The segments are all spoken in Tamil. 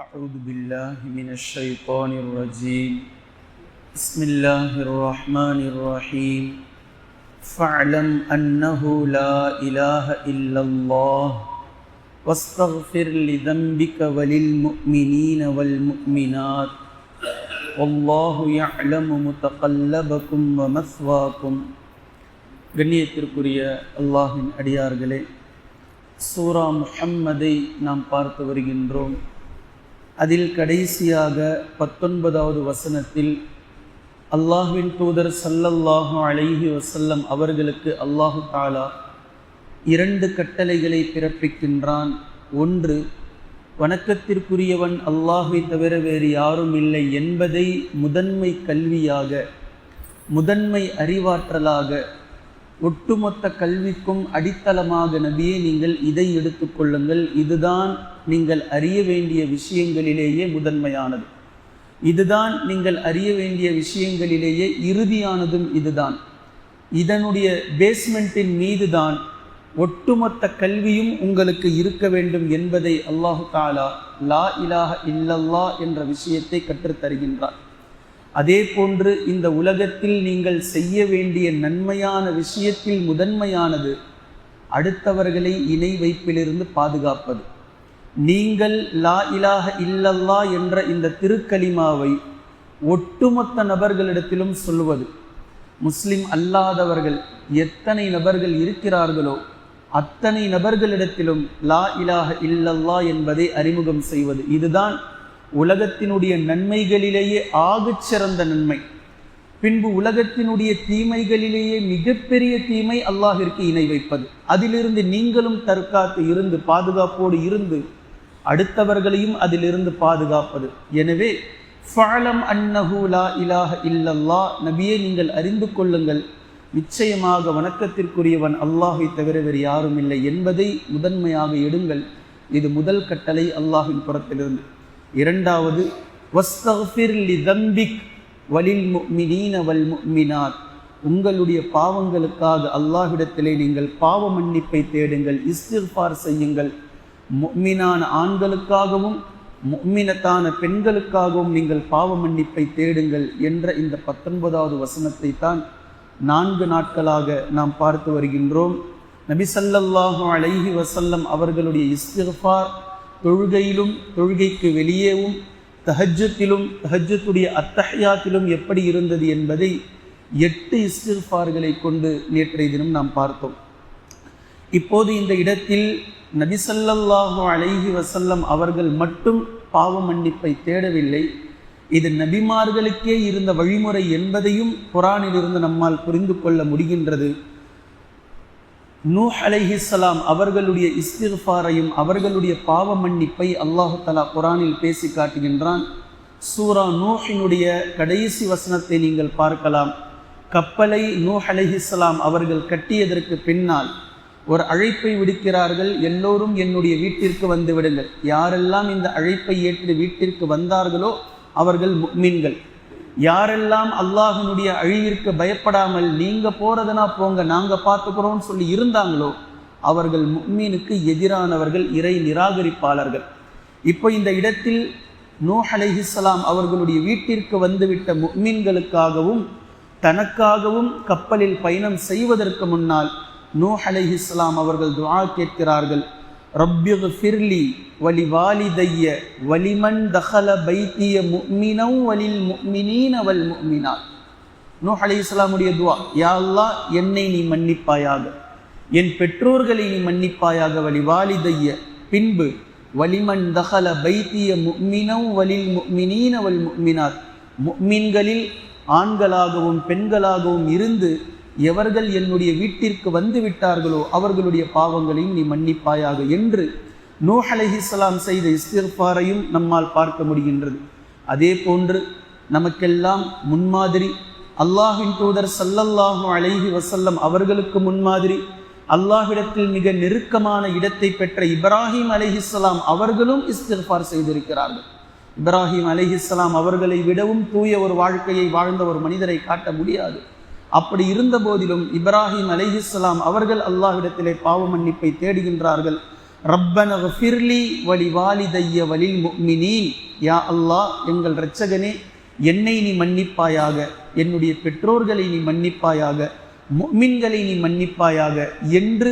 أعوذ بالله من الشيطان الرجيم بسم الله الرحمن الرحيم فاعلم أنه لا إله إلا الله واستغفر لذنبك وللمؤمنين والمؤمنات والله يعلم متقلبكم ومثواكم கண்ணியத்திற்குரிய அல்லாஹின் அடியார்களே சூரா முஹம்மதை நாம் பார்த்து வருகின்றோம் அதில் கடைசியாக பத்தொன்பதாவது வசனத்தில் அல்லாஹுவின் தூதர் சல்லல்லாஹு அலைஹி வசல்லம் அவர்களுக்கு அல்லாஹு தாலா இரண்டு கட்டளைகளை பிறப்பிக்கின்றான். ஒன்று வணக்கத்திற்குரியவன் அல்லாஹை தவிர வேறு யாரும் இல்லை என்பதை முதன்மை கல்வியாக முதன்மை அறிவாற்றலாக ஒட்டுமொத்த கல்விக்கும் அடித்தளமாக நபியே நீங்கள் இதை எடுத்துக்கொள்ளுங்கள் இதுதான் நீங்கள் அறிய வேண்டிய விஷயங்களிலேயே முதன்மையானது. இதுதான் நீங்கள் அறிய வேண்டிய விஷயங்களிலேயே இறுதியானதும் இதுதான். இதனுடைய பேஸ்மெண்ட்டின் மீதுதான் ஒட்டுமொத்த கல்வியும் உங்களுக்கு இருக்க வேண்டும் என்பதை அல்லாஹு தாலா லா இலாஹ இல்லல்லா என்ற விஷயத்தை கற்றுத்தருகின்றார். அதே போன்று இந்த உலகத்தில் நீங்கள் செய்ய வேண்டிய நன்மையான விஷயத்தில் முதன்மையானது அடுத்தவர்களை இணை வைப்பிலிருந்து பாதுகாப்பது. நீங்கள் லா இலாஹ இல்லல்லா என்ற இந்த திருக்கலிமாவை ஒட்டுமொத்த நபர்களிடத்திலும் சொல்வது முஸ்லிம் அல்லாதவர்கள் எத்தனை நபர்கள் இருக்கிறார்களோ அத்தனை நபர்களிடத்திலும் லா இலாஹ இல்லல்லா என்பதை அறிமுகம் செய்வது. இதுதான் உலகத்தினுடைய நன்மைகளிலேயே ஆகச் சிறந்த நன்மை. பின்பு உலகத்தினுடைய தீமைகளிலேயே மிகப்பெரிய தீமை அல்லாஹிற்கு இணை வைப்பது. அதிலிருந்து நீங்களும் தற்காத்து இருந்து பாதுகாப்போடு இருந்து அடுத்தவர்களையும் அதிலிருந்து பாதுகாப்பது. எனவே ஃபாலம் அன்னஹூலா இலாஹ இல்லல்லா நபியே நீங்கள் அறிந்து கொள்ளுங்கள். நிச்சயமாக வணக்கத்திற்குரியவன் அல்லாஹை தவிர வேறு யாரும் இல்லை என்பதை முதன்மையாக எடுங்கள். இது முதல் கட்டளை அல்லாஹின் புறத்திலிருந்து. இரண்டாவது வஸ்தஃபிர் லி தம்பிக் வலில் முக்மினீன வல் முக்மினாத். உங்களுடைய பாவங்களுக்காக அல்லாஹ்விடத்திலே நீங்கள் பாவ மன்னிப்பை தேடுங்கள் இஸ்திர்பார் செய்யுங்கள். முக்மினான ஆண்களுக்காகவும் முக்மினத்தான பெண்களுக்காகவும் நீங்கள் பாவ மன்னிப்பை தேடுங்கள் என்ற இந்த பத்தொன்பதாவது வசனத்தை தான் நான்கு நாட்களாக நாம் பார்த்து வருகின்றோம். நபிசல்லாஹு சல்லல்லாஹு அலைஹி வசல்லம் அவர்களுடைய இஸ்திர்பார் தொழுகையிலும் தொழுகைக்கு வெளியேவும் தஹஜத்திலும் தஹஜத்துடைய அத்தஹயாத்திலும் எப்படி இருந்தது என்பதை எட்டு இஸ்திஃபார்களை கொண்டு நேற்றைய தினம் நாம் பார்த்தோம். இப்போது இந்த இடத்தில் நபிசல்லாஹு அலைஹி வசல்லம் அவர்கள் மட்டும் பாவ மன்னிப்பை தேடவில்லை. இது நபிமார்களுக்கே இருந்த வழிமுறை என்பதையும் குரானிலிருந்து நம்மால் புரிந்து கொள்ள முடிகின்றது. நூ அலைஹிஸ்லாம் அவர்களுடைய இஸ்திஃபாரையும் அவர்களுடைய பாவ மன்னிப்பை அல்லாஹு தலா குரானில் பேசி காட்டுகின்றான். சூரா நூஹினுடைய கடைசி வசனத்தை நீங்கள் பார்க்கலாம். கப்பலை நூ அலைஹிஸ்லாம் அவர்கள் கட்டியதற்கு பின்னால் ஒரு அழைப்பை விடுக்கிறார்கள். எல்லோரும் என்னுடைய வீட்டிற்கு வந்து விடுங்கள். யாரெல்லாம் இந்த அழைப்பை ஏற்று வீட்டிற்கு வந்தார்களோ அவர்கள் மீன்கள் யாரெல்லாம் அல்லாஹினுடைய அழிவிற்கு பயப்படாமல் நீங்கள் போகிறதுனா போங்க நாங்கள் பார்த்துக்குறோம்னு சொல்லி இருந்தாங்களோ அவர்கள் முக்மீனுக்கு எதிரானவர்கள் இறை நிராகரிப்பாளர்கள். இப்போ இந்த இடத்தில் நூஹ் அலைஹிஸ்லாம் அவர்களுடைய வீட்டிற்கு வந்துவிட்ட முக்மீன்களுக்காகவும் தனக்காகவும் கப்பலில் பயணம் செய்வதற்கு முன்னால் நூஹ் அலைஹிஸ்லாம் அவர்கள் துவா கேட்கிறார்கள். ரப்பியு ஃபிர்லி வலி வாலிதைய வலிமன் தஹல பைத்திய முக்மினவ் வலில் முக்மினீன் வல் முக்மினாள் நூஹ் அலி இஸ்லாமுடைய துவா யாழ்லா என்னை நீ மன்னிப்பாயாக என் பெற்றோர்களை நீ மன்னிப்பாயாக வலி வாலிதைய பின்பு வலிமன் தஹல பைத்திய முக்மினவ் வலில் முக்மினீன் அவள் முக்மினார் முக்மின்களில் ஆண்களாகவும் பெண்களாகவும் இருந்து எவர்கள் என்னுடைய வீட்டிற்கு வந்து விட்டார்களோ அவர்களுடைய பாவங்களையும் நீ மன்னிப்பாயாக என்று நூஹ் அலஹிஸ்லாம் செய்த இஸ்திர்பாரையும் நம்மால் பார்க்க முடிகின்றது. அதே போன்று நமக்கெல்லாம் முன்மாதிரி அல்லாஹின் தூதர் சல்லல்லாஹு அலைஹி வசல்லம் அவர்களுக்கு முன்மாதிரி அல்லாஹிடத்தில் மிக நெருக்கமான இடத்தை பெற்ற இப்ராஹிம் அலிஹிஸ்லாம் அவர்களும் இஸ்திர்பார் செய்திருக்கிறார்கள். இப்ராஹிம் அலிஹிஸ்லாம் அவர்களை விடவும் தூய ஒரு வாழ்க்கையை வாழ்ந்த ஒரு மனிதரை காட்ட முடியாது. அப்படி இருந்த போதிலும் இப்ராஹிம் அலைஹிஸ்லாம் அவர்கள் அல்லாஹ்விடத்திலே பாவ மன்னிப்பை தேடுகின்றார்கள். ரப்பன ஃபிர்லி வலி வாலிதைய வலில் முக்மினீன் யா அல்லாஹ் எங்கள் இரட்சகனே என்னை நீ மன்னிப்பாயாக என்னுடைய பெற்றோர்களை நீ மன்னிப்பாயாக முக்மின்களை நீ மன்னிப்பாயாக என்று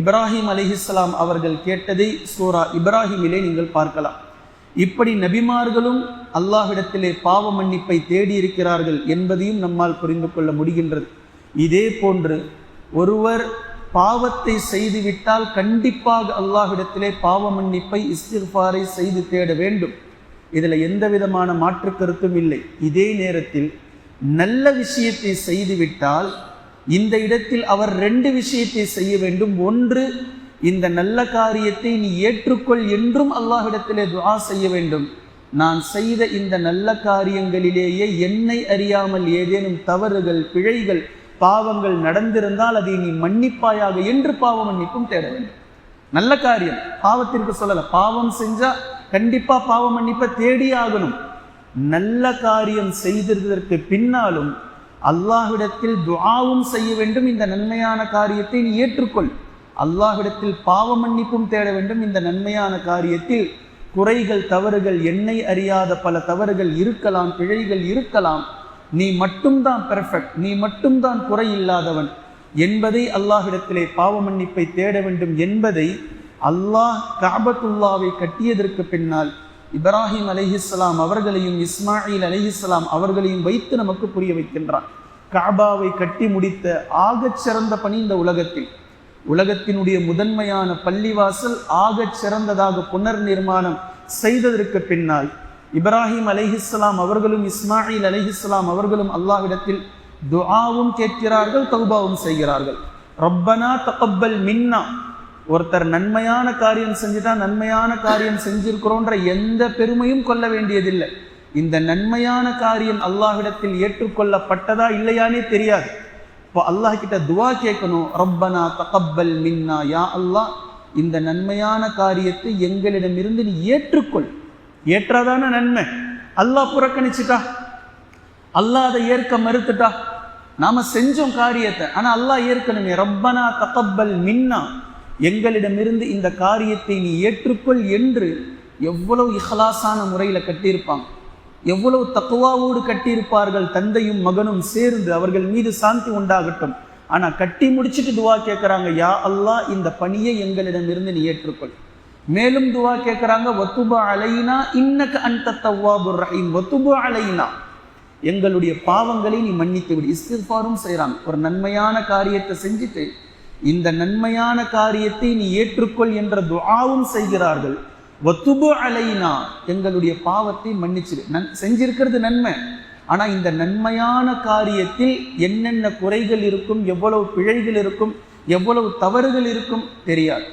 இப்ராஹிம் அலிஹிஸ்லாம் அவர்கள் கேட்டதை சூரா இப்ராஹிமிலே நீங்கள் பார்க்கலாம். இப்படி நபிமார்களும் அல்லாஹிடத்திலே பாவ மன்னிப்பை தேடியிருக்கிறார்கள் என்பதையும் நம்மால் புரிந்து கொள்ள முடிகின்றது. இதே போன்று ஒருவர் பாவத்தை செய்துவிட்டால் கண்டிப்பாக அல்லாஹிடத்திலே பாவ மன்னிப்பை இஸ்திஃபாரை செய்து தேட வேண்டும். இதில் எந்த விதமான மாற்று கருத்தும் இல்லை. இதே நேரத்தில் நல்ல விஷயத்தை செய்துவிட்டால் இந்த இடத்தில் அவர் ரெண்டு விஷயத்தை செய்ய வேண்டும். ஒன்று இந்த நல்ல காரியத்தை நீ ஏற்றுக்கொள் என்றும் அல்லாஹிடத்திலே துவா செய்ய வேண்டும். நான் செய்த இந்த நல்ல காரியங்களிலேயே என்னை அறியாமல் ஏதேனும் தவறுகள் பிழைகள் பாவங்கள் நடந்திருந்தால் அதை நீ மன்னிப்பாயாக என்று பாவ மன்னிப்பும் தேட வேண்டும். நல்ல காரியம். பாவத்திற்கு சொல்லல. பாவம் செஞ்சா கண்டிப்பா பாவ மன்னிப்பை தேடி ஆகணும். நல்ல காரியம் செய்திருந்ததற்கு பின்னாலும் அல்லாஹ்விடத்தில் துவாவும் செய்ய வேண்டும். இந்த நன்மையான காரியத்தை நீ ஏற்றுக்கொள். அல்லாஹ்விடத்தில் பாவ மன்னிப்பும் தேட வேண்டும். இந்த நன்மையான காரியத்தில் குறைகள் தவறுகள் என்னை அறியாத பல தவறுகள் இருக்கலாம் பிழைகள் இருக்கலாம். நீ மட்டும்தான் பெர்ஃபெக்ட் நீ மட்டும்தான் குறை இல்லாதவன் என்பதை அல்லாஹ்விடத்திலே பாவ மன்னிப்பை தேட வேண்டும் என்பதை அல்லாஹ் காபத்துல்லாவை கட்டியதற்கு பின்னால் இப்ராஹிம் அலிஹிஸ்லாம் அவர்களையும் இஸ்மாயில் அலைஹிஸ்ஸலாம் அவர்களையும் வைத்து நமக்கு புரிய வைக்கின்றான் காபாவை கட்டி முடித்த ஆகச் சிறந்த பணி இந்த உலகத்தில். உலகத்தினுடைய முதன்மையான பள்ளிவாசல் ஆகச் சிறந்ததாக புனர் நிர்மாணம் செய்ததற்கு பின்னால் இப்ராஹிம் அலைஹிஸ்ஸலாம் அவர்களும் இஸ்மாயில் அலைஹிஸ்ஸலாம் அவர்களும் அல்லாஹ்விடத்தில் துஆவும் கேட்கிறார்கள் தௌபாவும் செய்கிறார்கள். ரப்பனா தகப்பல் மின்னா. ஒருத்தர் நன்மையான காரியம் செஞ்சுட்டா நன்மையான காரியம் செஞ்சிருக்கிறோன்ற எந்த பெருமையும் கொள்ள வேண்டியதில்லை. இந்த நன்மையான காரியம் அல்லாஹ்விடத்தில் ஏற்றுக்கொள்ளப்பட்டதா இல்லையானே தெரியாது. இப்போ அல்லாஹ் கிட்ட துவா கேட்கணும். ரப்பனா தகப்பல் மின்னா யா அல்லாஹ் இந்த நன்மையான காரியத்தை எங்களிடமிருந்து நீ ஏற்றுக்கொள். ஏற்றாதான நன்மை? அல்லாஹ் புறக்கணிச்சுட்டா? அல்லாஹ் அதை ஏற்க மறுத்துட்டா? நாம செஞ்சோம் காரியத்தை. ஆனா அல்லாஹ் ஏற்கனவே ரப்பனா தகப்பல் மின்னா எங்களிடமிருந்து இந்த காரியத்தை நீ ஏற்றுக்கொள் என்று எவ்வளவு இஹலாசான முறையில் கட்டியிருப்பாங்க. எவ்வளவு தக்குவாவோடு கட்டியிருப்பார்கள் தந்தையும் மகனும் சேர்ந்து அவர்கள் மீது சாந்தி உண்டாகட்டும். ஆனால் கட்டி முடிச்சுட்டு துவா கேட்குறாங்க யா அல்லாஹ் இந்த பணியை எங்களிடமிருந்து நீ ஏற்றுக்கொள். மேலும் துவா கேட்குறாங்க ஒத்துபா அலைனா இன்னக்கு அந்த தவ்வாபுர் ரஹீம் ஒத்துபா அலைனா. எங்களுடைய பாவங்களை நீ மன்னித்து விடு. இஸ்திஃபாரும் செய்கிறாங்க ஒரு நன்மையான காரியத்தை செஞ்சுட்டு இந்த நன்மையான காரியத்தை நீ ஏற்றுக்கொள் என்ற துவாவும் செய்கிறார்கள். ஒத்துபு அலைனா எங்களுடைய பாவத்தை மன்னிச்சிரு. நன் செஞ்சிருக்கிறது நன்மை. ஆனால் இந்த நன்மையான காரியத்தில் என்னென்ன குறைகள் இருக்கும் எவ்வளவு பிழைகள் இருக்கும் எவ்வளவு தவறுகள் இருக்கும் தெரியாது.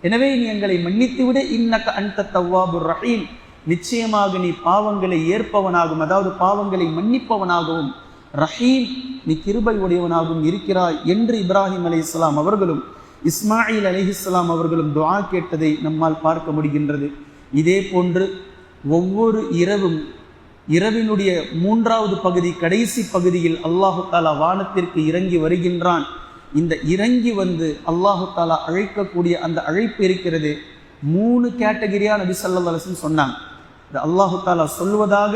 எனவே நீ எங்களை மன்னித்து விட இன்னக்க அந்த தவ்வாபு ரஹீம். நிச்சயமாக நீ பாவங்களை ஏற்பவனாகவும் அதாவது பாவங்களை மன்னிப்பவனாகவும் ரஹீம் நீ கிருபை உடையவனாகவும் இருக்கிறாய் என்று இப்ராஹிம் அலி இஸ்லாம் அவர்களும் இஸ்மாயில் அலிஹிஸ்லாம் அவர்களும் துவா கேட்டதை நம்மால் பார்க்க முடிகின்றது. இதே போன்று ஒவ்வொரு இரவும் இரவினுடைய மூன்றாவது பகுதி கடைசி பகுதியில் அல்லாஹு தாலா வானத்திற்கு இறங்கி வருகின்றான். இந்த இறங்கி வந்து அல்லாஹு தாலா அழைக்கக்கூடிய அந்த அழைப்பு இருக்கிறது. மூணு கேட்டகிரியாக நபி சல்லா சொன்னாங்க. இந்த அல்லாஹு தாலா சொல்வதாக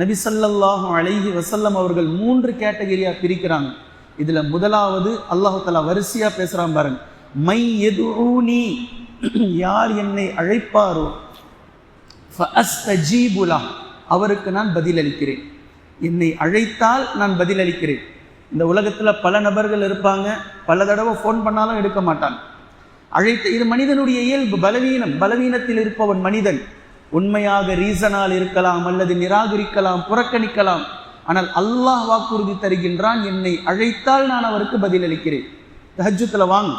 நபி சல்லல்லாஹு அழகி வசல்லம் அவர்கள் மூன்று கேட்டகிரியாக பிரிக்கிறாங்க. இதில் முதலாவது அல்லாஹு தாலா வரிசையாக பேசுகிறான் பாருங்கள் மை எதுனி யார் என்னை அழைப்பாரோ? ஃபஅஸ்தஜீபுலா அவருக்கு நான் பதிலளிக்கிறேன். என்னை அழைத்தால் நான் பதிலளிக்கிறேன். இந்த உலகத்தில் பல நபர்கள் இருப்பாங்க. பல தடவை ஃபோன் பண்ணாலும் எடுக்க மாட்டாங்க. அழைத்த இது மனிதனுடைய இயல்பு. பலவீனம். பலவீனத்தில் இருப்பவன் மனிதன். உண்மையாக ரீசனால் இருக்கலாம் அல்லது நிராகரிக்கலாம் புறக்கணிக்கலாம். ஆனால் அல்லாஹ் வாக்குறுதி தருகின்றான் என்னை அழைத்தால் நான் அவருக்கு பதிலளிக்கிறேன். தஹஜத்தில் வாங்க.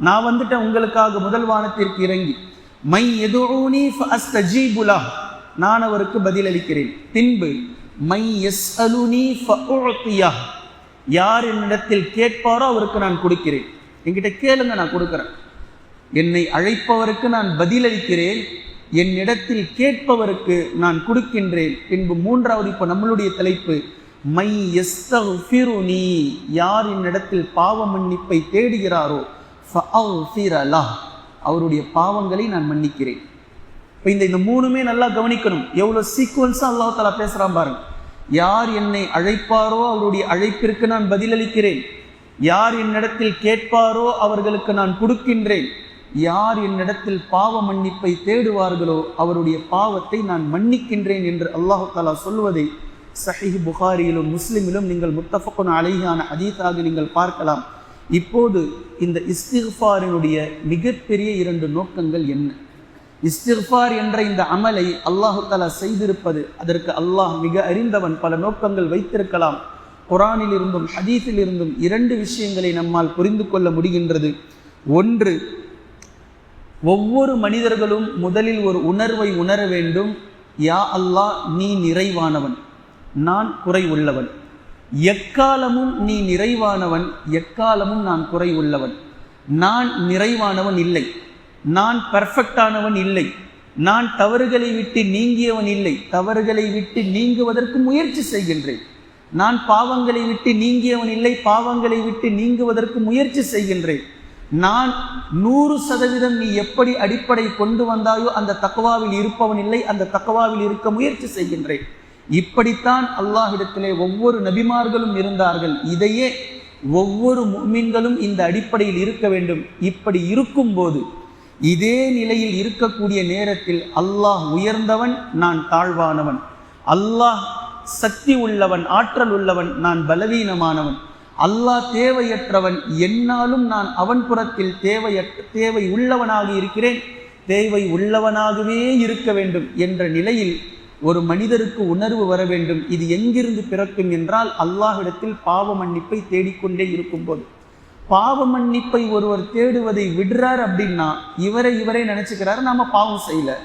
நான் வந்துட்டேன் உங்களுக்காக முதல் வானத்திற்கு இறங்கி. மை எதுனி ஃபஅஸ்தஜீபுலா நான் அவருக்கு பதிலளிக்கிறேன். பின்பு மை எஸ் அலுனி யார் என்னிடத்தில் கேட்பாரோ அவருக்கு நான் கொடுக்கிறேன். என்கிட்ட கேளுங்க நான் கொடுக்குறேன். என்னை அழைப்பவருக்கு நான் பதிலளிக்கிறேன். என்னிடத்தில் கேட்பவருக்கு நான் கொடுக்கின்றேன். பின்பு மூன்றாவது இப்போ நம்மளுடைய தலைப்பு மை எஸ்தஃபிருனி யார் என்னிடத்தில் பாவ மன்னிப்பை தேடுகிறாரோ அவருடைய பாவங்களை நான் மன்னிக்கிறேன். இப்போ இந்த இந்த மூணுமே நல்லா கவனிக்கணும். எவ்வளோ சீக்வன்ஸாக அல்லாஹ் தாலா பேசுகிறான் பாருங்க. யார் என்னை அழைப்பாரோ அவருடைய அழைப்பிற்கு நான் பதிலளிக்கிறேன். யார் என்னிடத்தில் கேட்பாரோ அவர்களுக்கு நான் கொடுக்கின்றேன். யார் என்னிடத்தில் பாவ மன்னிப்பை தேடுவார்களோ அவருடைய பாவத்தை நான் மன்னிக்கின்றேன் என்று அல்லாஹு தாலா சொல்வதை சஹீஹ் புகாரியிலும் முஸ்லிமிலும் நீங்கள் முத்தஃபக்குன் அழகியான அதீதாக நீங்கள் பார்க்கலாம். இப்போது இந்த இஸ்திஃபாரினுடைய மிகப்பெரிய இரண்டு நோக்கங்கள் என்ன? இஸ்திஃபார் என்ற இந்த அமலை அல்லாஹு தலா செய்திருப்பது அதற்கு அல்லாஹ் மிக அறிந்தவன் பல நோக்கங்கள் வைத்திருக்கலாம். குரானில் இருந்தும் ஹதீஸில் இருந்தும் இரண்டு விஷயங்களை நம்மால் புரிந்து கொள்ள முடிகின்றது. ஒன்று ஒவ்வொரு மனிதர்களும் முதலில் ஒரு உணர்வை உணர வேண்டும் யா அல்லாஹ் நீ நிறைவானவன் நான் குறை உள்ளவன். எக்காலமும் நீ நிறைவானவன் எக்காலமும் நான் குறை உள்ளவன் நான் நிறைவானவன் இல்லை. நான் பர்ஃபெக்டானவன் இல்லை. நான் தவறுகளை விட்டு நீங்கியவன் இல்லை. தவறுகளை விட்டு நீங்குவதற்கு முயற்சி செய்கின்றேன். நான் பாவங்களை விட்டு நீங்கியவன் இல்லை. பாவங்களை விட்டு நீங்குவதற்கு முயற்சி செய்கின்றேன். நான் நூறு சதவீதம் நீ எப்படி அடிப்படை கொண்டு வந்தாயோ அந்த தக்குவாவில் இருப்பவன் இல்லை. அந்த தக்கவாவில் இருக்க முயற்சி செய்கின்றேன். இப்படித்தான் அல்லாஹிடத்திலே ஒவ்வொரு நபிமார்களும் இருந்தார்கள். இதையே ஒவ்வொரு மீன்களும் இந்த அடிப்படையில் இருக்க வேண்டும். இப்படி இருக்கும்போது இதே நிலையில் இருக்கக்கூடிய நேரத்தில் அல்லாஹ் உயர்ந்தவன் நான் தாழ்வானவன். அல்லாஹ் சக்தி உள்ளவன் ஆற்றல் உள்ளவன் நான் பலவீனமானவன். அல்லாஹ் தேவையற்றவன் என்னாலும் நான் அவன் புறத்தில் தேவையற்ற தேவை உள்ளவனாக இருக்கிறேன். தேவை உள்ளவனாகவே இருக்க வேண்டும் என்ற நிலையில் ஒரு மனிதருக்கு உணர்வு வர வேண்டும். இது எங்கிருந்து பிறக்கும் என்றால் அல்லாஹ்விடத்தில் பாவ மன்னிப்பை தேடிக்கொண்டே இருக்கும்போது பாவ மன்னிப்பை ஒருவர் தேடுவதை விடுறார் அப்படின்னா இவரை இவரே நினச்சிக்கிறாரு நாம் பாவம் செய்யலை.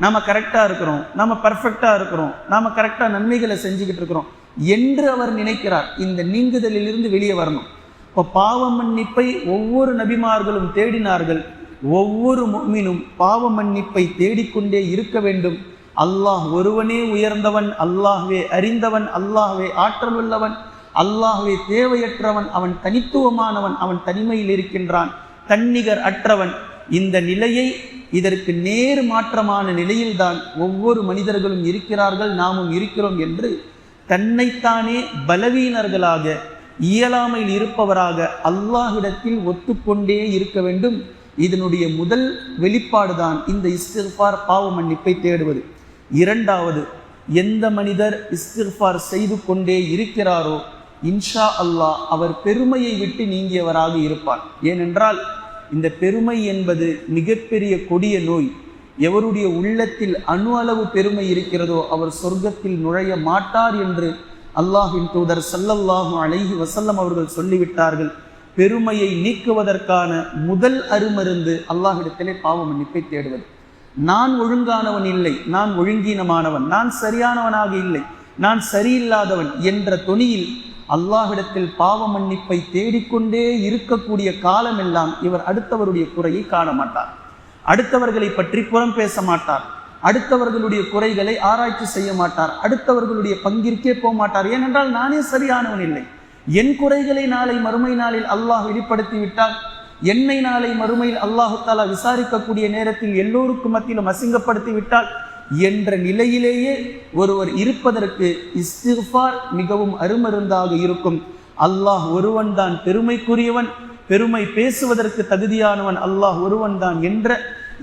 நாம் கரெக்டாக இருக்கிறோம் நாம் பர்ஃபெக்டாக இருக்கிறோம் நாம் கரெக்டாக நன்மைகளை செஞ்சுக்கிட்டு இருக்கிறோம் என்று அவர் நினைக்கிறார். இந்த நீங்குதலிலிருந்து வெளியே வரணும். இப்போ பாவ மன்னிப்பை ஒவ்வொரு நபிமார்களும் தேடினார்கள். ஒவ்வொரு மீனும் பாவ மன்னிப்பை தேடிக்கொண்டே இருக்க வேண்டும். அல்லாஹ் ஒருவனே உயர்ந்தவன் அல்லாஹ்வே அறிந்தவன் அல்லாஹ்வே ஆற்றல் உள்ளவன் அல்லாஹ்வே தேவையற்றவன் அவன் தனித்துவமானவன் அவன் தனிமையில் இருக்கின்றான் தன்னிகர் அற்றவன். இந்த நிலையை இதற்கு நேர் மாற்றமான நிலையில்தான் ஒவ்வொரு மனிதர்களும் இருக்கிறார்கள் நாமும் இருக்கிறோம் என்று தன்னைத்தானே பலவீனர்களாக இயலாமையில் இருப்பவராக அல்லாஹிடத்தில் ஒத்துக்கொண்டே இருக்க வேண்டும். இதனுடைய முதல் வெளிப்பாடுதான் இந்த இஸ்திஃபார் பாவ மன்னிப்பை தேடுவது. இரண்டாவது எந்த மனிதர் இஸ்திஃபார் செய்து கொண்டே இருக்கிறாரோ இன்ஷா அல்லாஹ் அவர் பெருமையை விட்டு நீங்கியவராக இருப்பார். ஏனென்றால் இந்த பெருமை என்பது மிகப்பெரிய கொடிய நோய். எவருடைய உள்ளத்தில் அணு அளவு பெருமை இருக்கிறதோ அவர் சொர்க்கத்தில் நுழைய மாட்டார் என்று அல்லாஹின் தூதர் சல்லல்லாஹு அலைஹி வசல்லம் அவர்கள் சொல்லிவிட்டார்கள். பெருமையை நீக்குவதற்கான முதல் அருமருந்து அல்லாஹிடத்திலே பாவ மன்னிப்பை தேடுவது. நான் ஒழுங்கானவன் இல்லை நான் ஒழுங்கீனமானவன் நான் சரியானவனாக இல்லை நான் சரியில்லாதவன் என்ற தொனியில் அல்லாஹிடத்தில் பாவ மன்னிப்பை தேடிக்கொண்டே இருக்கக்கூடிய காலமெல்லாம் இவர் அடுத்தவருடைய குறையை காண மாட்டார் அடுத்தவர்களை பற்றி புறம் பேச மாட்டார். அடுத்தவர்களுடைய குறைகளை ஆராய்ச்சி செய்ய மாட்டார். அடுத்தவர்களுடைய பங்கிற்கே போக மாட்டார். ஏனென்றால் நானே சரியானவன் இல்லை. என் குறைகளை நாளை மறுமை நாளில் அல்லாஹ் வெளிப்படுத்தி விட்டால் என்னை நாளை மறுமையில் அல்லாஹு விசாரிக்கக்கூடிய நேரத்தில் எல்லோருக்கும் மத்தியிலும் அசிங்கப்படுத்தி விட்டால் என்ற நிலையிலேயே ஒருவர் இருப்பதற்கு இஸ்திஃபார் மிகவும் அருமருந்தாக இருக்கும். அல்லாஹ் ஒருவன் தான் பெருமைக்குரியவன் பெருமை பேசுவதற்கு தகுதியானவன் அல்லாஹ் ஒருவன் தான் என்ற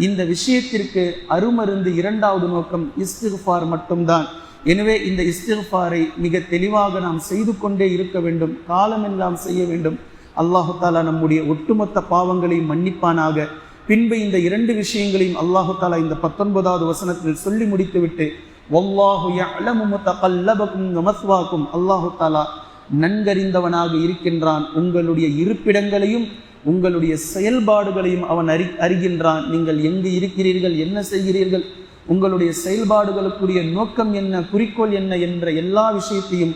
இந்த விஷயத்திற்கு அருமருந்து இரண்டாவது நோக்கம் இஸ்திஃபார் மட்டும்தான். எனவே இந்த இஸ்திஃபாரை மிக தெளிவாக நாம் செய்து கொண்டே இருக்க வேண்டும் காலமெல்லாம் செய்ய வேண்டும். அல்லாஹு தாலா நம்முடைய ஒட்டுமொத்த பாவங்களையும் மன்னிப்பானாக. பின்பு இந்த இரண்டு விஷயங்களையும் அல்லாஹு தாலா இந்த பத்தொன்பதாவது வசனத்தில் சொல்லி முடித்துவிட்டு ஒல்லாஹு யஅலமு அல்லாஹு தாலா நன்கறிந்தவனாக இருக்கின்றான். உங்களுடைய இருப்பிடங்களையும் உங்களுடைய செயல்பாடுகளையும் அவன் அறி அறிகின்றான். நீங்கள் எங்கு இருக்கிறீர்கள் என்ன செய்கிறீர்கள் உங்களுடைய செயல்பாடுகளுக்குரிய நோக்கம் என்ன குறிக்கோள் என்ன என்ற எல்லா விஷயத்தையும்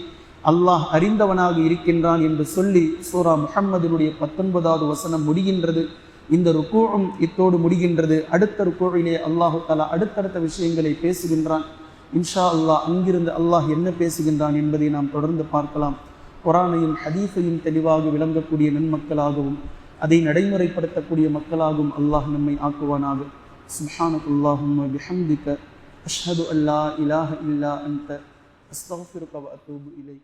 அல்லாஹ் அறிந்தவனாக இருக்கின்றான் என்று சொல்லி சூரா முஹம்மதினுடைய பத்தொன்பதாவது வசனம் முடிகின்றது. இந்த ருக்கூழும் இத்தோடு முடிகின்றது. அடுத்த ருக்கூழிலே அல்லாஹு தலா அடுத்தடுத்த விஷயங்களை பேசுகின்றான். இன்ஷா அல்லாஹ் அங்கிருந்து அல்லாஹ் என்ன பேசுகின்றான் என்பதை நாம் தொடர்ந்து பார்க்கலாம். குரானையும் ஹதீஃபையும் தெளிவாக விளங்கக்கூடிய நன்மக்களாகவும் அதை நடைமுறைப்படுத்தக்கூடிய மக்களாகவும் அல்லாஹ் நம்மை ஆக்குவானாக. சுப்ஹானகுல்லாஹும்ம பிஹம்திக அஷ்ஹது அல்லா இலாஹ இல்லா அந்த அஸ்தக்ஃபிருக வ அத்தூபு இலை